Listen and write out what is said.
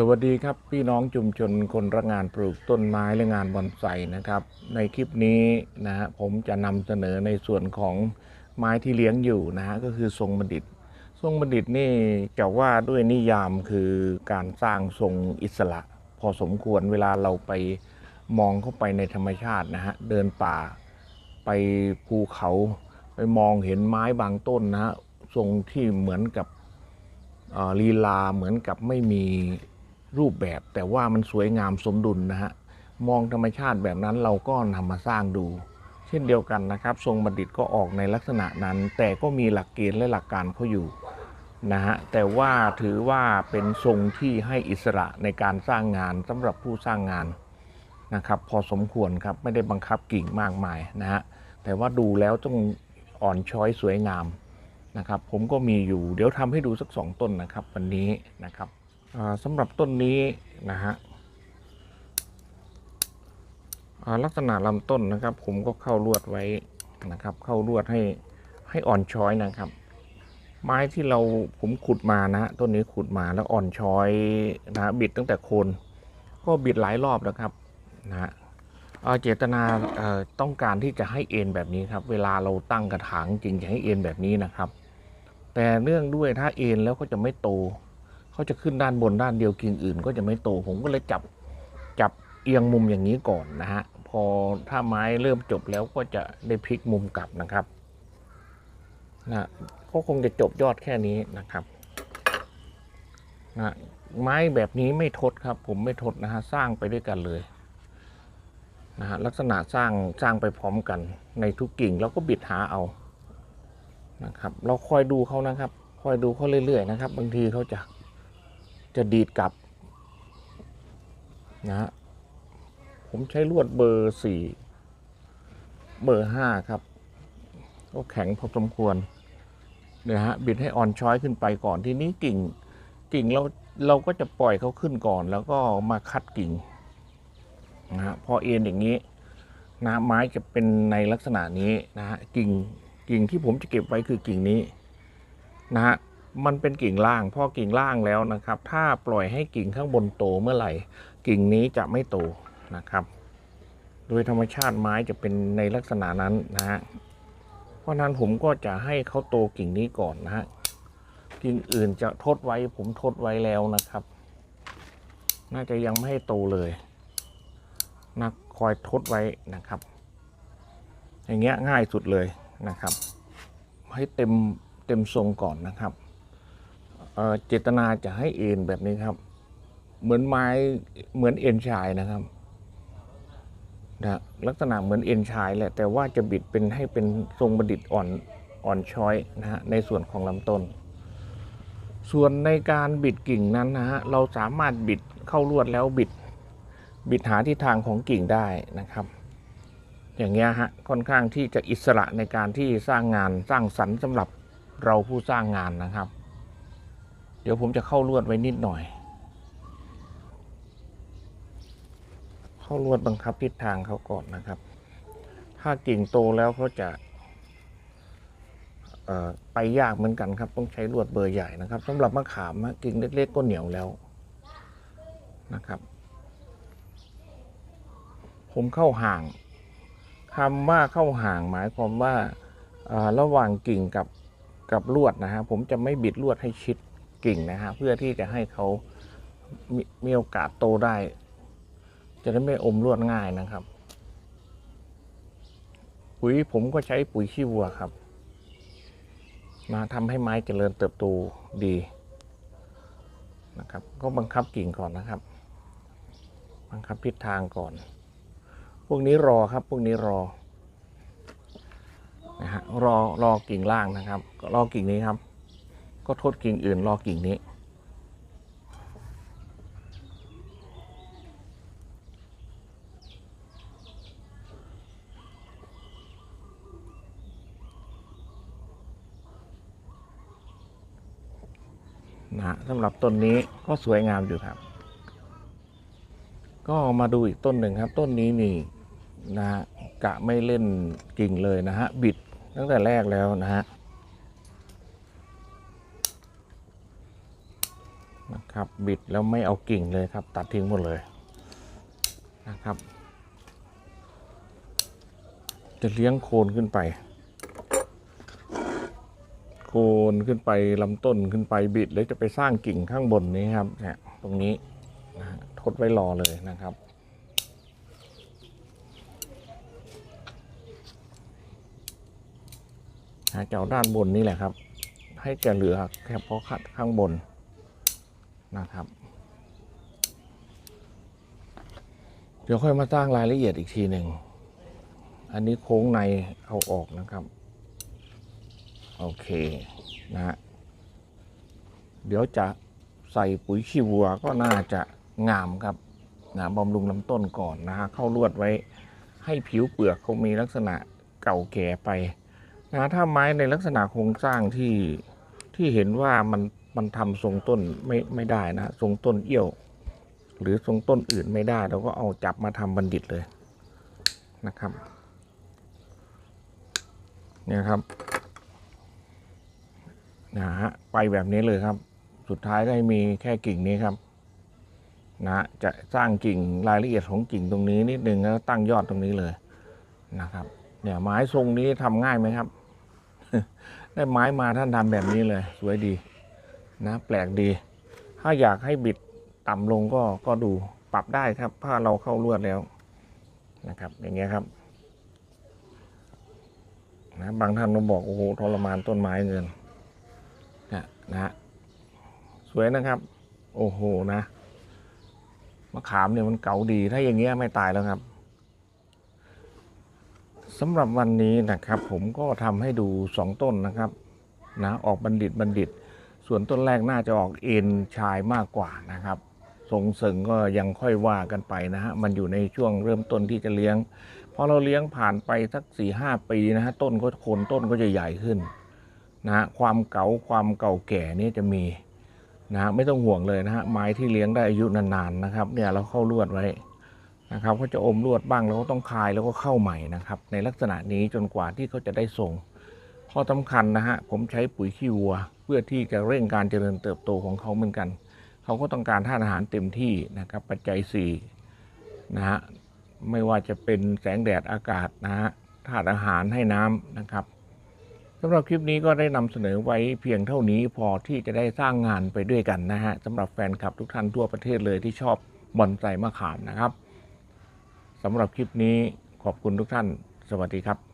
สวัสดีครับพี่น้องชุมชนคนรักงานปลูกต้นไม้และงานบอนไซนะครับ ในคลิปนี้นะฮะผมจะนำเสนอในส่วนของไม้ที่เลี้ยงอยู่นะฮะก็คือทรงบัณฑิต ทรงบัณฑิตนี่จะว่าด้วยนิยามคือการสร้างทรงอิสระ พอสมควรเวลาเราไปมองเข้าไปในธรรมชาตินะฮะเดินป่าไปภูเขาไปมองเห็นไม้บางต้นนะฮะทรงที่เหมือนกับลีลาเหมือนกับไม่มี รูปแบบแต่ว่ามันสวยงามสมดุลนะฮะมองธรรมชาติแบบนั้นเราก็นำมาสร้างดู เช่นเดียวกันนะครับ ทรงบัณฑิตก็ออกในลักษณะนั้น แต่ก็มีหลักเกณฑ์และหลักการเขาอยู่นะฮะแต่ว่าถือว่าเป็นทรงที่ให้อิสระในการสร้างงานสำหรับผู้สร้างงานนะครับ พอสมควรครับไม่ได้บังคับกิ่งมากมายนะฮะแต่ว่าดูแล้วต้องอ่อนช้อยสวยงามนะครับ ผมก็มีอยู่เดี๋ยวทำให้ดูสักสองต้นนะครับ วันนี้นะครับ สำหรับต้นนี้นะฮะลักษณะลำต้นนะครับ ผมก็เข้าลวดไว้นะครับ เข้าลวดให้ให้อ่อนช้อยนะครับ ไม้ที่เราผมขุดมานะต้นนี้ขุดมาแล้วอ่อนช้อยนะบิดตั้งแต่โคนก็บิดหลายรอบแล้วครับนะฮะเเจตนาต้องการที่จะให้เอ็นแบบนี้ครับ เวลาเราตั้งกระถางจริงจะให้เอ็นแบบนี้นะครับ แต่เนื่องด้วยถ้าเอ็นแล้วก็จะไม่โต เขาจะขึ้นด้านบนด้านเดียวกิ่งอื่น ก็จะไม่โต ผมก็เลยจับจับเอียงมุมอย่างนี้ก่อนนะฮะ พอถ้าไม้เริ่มจบแล้วก็จะได้พลิกมุมกลับนะครับนะก็คงจะจบยอดแค่นี้นะครับนะไม้แบบนี้ไม่ทดครับ ผมไม่ทดนะฮะสร้างไปด้วยกันเลยนะฮะลักษณะสร้างสร้างไปพร้อมกัน ในทุกกิ่งแล้วก็บิดหาเอานะครับ เราคอยดูเขานะครับ คอยดูเขาเรื่อยๆนะครับ บางทีเขาจะ จะดีดกลับนะฮะผมใช้ลวดเบอร์สี่เบอร์ห้าครับ ก็แข็งพอสมควรเนี่ยฮะบิดให้อ่อนช้อยขึ้นไปก่อนทีนี้กิ่ง กิ่งเราเราก็จะปล่อยเขาขึ้นก่อน แล้วก็มาคัดกิ่งนะฮะพอเอ็นอย่างนี้นะไม้จะเป็นในลักษณะนี้นะฮะกิ่งกิ่งที่ผมจะเก็บไว้คือกิ่งนี้นะฮะ มันเป็นกิ่งล่าง พอกิ่งล่างแล้วนะครับ ถ้าปล่อยให้กิ่งข้างบนโตเมื่อไหร่ กิ่งนี้จะไม่โตนะครับ โดยธรรมชาติไม้จะเป็นในลักษณะนั้นนะฮะเพราะนั้นผมก็จะให้เขาโตกิ่งนี้ก่อนนะฮะกิ่งอื่นจะทดไว้ผมทดไว้แล้วนะครับ น่าจะยังไม่ให้โตเลยนะคอยทดไว้นะครับ อย่างเงี้ยง่ายสุดเลยนะครับ ให้เต็มเต็มทรงก่อนนะครับ เจตนาจะให้เอ็นแบบนี้ครับ เหมือนไม้เหมือนเอ็นชายนะครับนะลักษณะเหมือนเอ็นชายแหละแต่ว่าจะบิดเป็นให้เป็นทรงประดิษฐ์อ่อนอ่อนช้อยนะฮะในส่วนของลำต้น ส่วนในการบิดกิ่งนั้นนะฮะเราสามารถบิดเข้าลวดแล้วบิด บิดหาทิศทางของกิ่งได้นะครับ อย่างเงี้ยฮะค่อนข้างที่จะอิสระในการที่สร้างงานสร้างสรรค์สำหรับเราผู้สร้างงานนะครับ ดี๋ยวผมจะเข้าลวดไว้นิดหน่อย เข้าลวดบังคับทิศทางเขาก่อนนะครับ ถ้ากิ่งโตแล้วเขาจะไปยากเหมือนกันครับ ต้องใช้ลวดเบอร์ใหญ่นะครับสำหรับมะขามกิ่งเล็ก ๆ ก็เหนียวแล้วนะครับ ผมเข้าห่างคำว่าเข้าห่างหมายความว่าอ่าระหว่างกิ่งกับกับลวดนะฮะผมจะไม่บิดลวดให้ชิด กิ่งนะฮะเพื่อที่จะให้เขามมีโอกาสโตได้ จะได้ไม่อมลวดง่ายนะครับ ปุ๋ยผมก็ใช้ปุ๋ยขี้วัวครับ มาทำให้ไม้เจริญเติบโตดีนะครับ ก็บังคับกิ่งก่อนนะครับ บังคับทิศทางก่อน พวกนี้รอครับ พวกนี้รอนะฮะรอรอกิ่งล่างนะครับ ก็รอกิ่งนี้ครับ ก็โทษกิ่งอื่นรอกิ่งนี้ นะสำหรับต้นนี้ก็สวยงามอยู่ครับ ก็มาดูอีกต้นหนึ่งครับ ต้นนี้นี่นะกะไม่เล่นกิ่งเลยนะฮะ บิดตั้งแต่แรกแล้วนะฮะ นะครับ บิดแล้วไม่เอากิ่งเลยครับ ตัดทิ้งหมดเลยนะครับ จะเลี้ยงโคนขึ้นไป โคนขึ้นไปลำต้นขึ้นไปบิดแล้วจะไปสร้างกิ่งข้างบนนี้ครับเนี่ยตรงนี้นะทดไว้รอเลยนะครับหาเจ้าด้านบนนี่แหละครับ ให้แกเหลือแค่เพาะขัดข้างบน นะครับ เดี๋ยวค่อยมาสร้างรายละเอียดอีกทีหนึ่ง อันนี้โค้งในเอาออกนะครับ โอเคนะฮะเดี๋ยวจะใส่ปุ๋ยขี้วัวก็น่าจะงามครับนะบำรุงลำต้นก่อนนะฮะเข้าลวดไว้ให้ผิวเปลือกเขามีลักษณะเก่าแก่ไปนะถ้าไม้ในลักษณะโครงสร้างที่ที่เห็นว่ามัน มันทำทรงต้นไม่ไม่ได้นะทรงต้นเอี้ยว หรือทรงต้นอื่นไม่ได้ เราก็เอาจับมาทำบัณฑิตเลยนะครับ เนี่ยครับนะฮะไปแบบนี้เลยครับ สุดท้ายได้มีแค่กิ่งนี้ครับนะฮะจะสร้างกิ่งรายละเอียดของกิ่งตรงนี้นิดนึงแล้วตั้งยอดตรงนี้เลยนะครับ เนี่ยไม้ทรงนี้ทำง่ายไหมครับ ได้ไม้มาท่านทำแบบนี้เลย สวยดี นะแปลกดี ถ้าอยากให้บิดต่ำลงก็ก็ดูปรับได้ครับ ถ้าเราเข้าลวดแล้วนะครับ อย่างเงี้ยครับนะบางท่านก็บอกโอ้โหทรมานต้นไม้เงินนะนะฮะสวยนะครับ โอ้โหนะมะขามเนี่ยมันเก่าดีถ้าอย่างเงี้ยไม่ตายแล้วครับสำหรับวันนี้นะครับ ผมก็ทำให้ดูสองต้นนะครับ นะออกบัณฑิตบัณฑิต ส่วนต้นแรกน่าจะออกเอ็นชายมากกว่านะครับทรงเสริงก็ยังค่อยว่ากันไปนะฮะมันอยู่ในช่วงเริ่มต้นที่จะเลี้ยงพอเราเลี้ยงผ่านไปสักสี่ห้าปีนะฮะต้นก็โคนต้นก็จะใหญ่ขึ้นนะฮะความเก่าความเก่าแก่นี่จะมีนะฮะไม่ต้องห่วงเลยนะฮะไม้ที่เลี้ยงได้อายุนานๆนะครับ เนี่ยเราเข้าลวดไว้นะครับเขาจะอมลวดบ้างแล้วก็ต้องคายแล้วก็เข้าใหม่นะครับ ในลักษณะนี้จนกว่าที่เขาจะได้ส่งข้อสำคัญนะฮะผมใช้ปุ๋ยขี้วัว พื่อที่จะเร่งการเจริญเติบโตของเขาเหมือนกัน เขาก็ต้องการธาตุอาหารเต็มที่นะครับ ปัจจัยสี่นะฮะไม่ว่าจะเป็นแสงแดดอากาศนะฮะธาตุอาหารให้น้ำนะครับสำหรับคลิปนี้ก็ได้นำเสนอไว้เพียงเท่านี้พอที่จะได้สร้างงานไปด้วยกันนะฮะสำหรับแฟนคลับทุกท่านทั่วประเทศเลยที่ชอบบอนไซมะขามนะครับสำหรับคลิปนี้ขอบคุณทุกท่าน สวัสดีครับ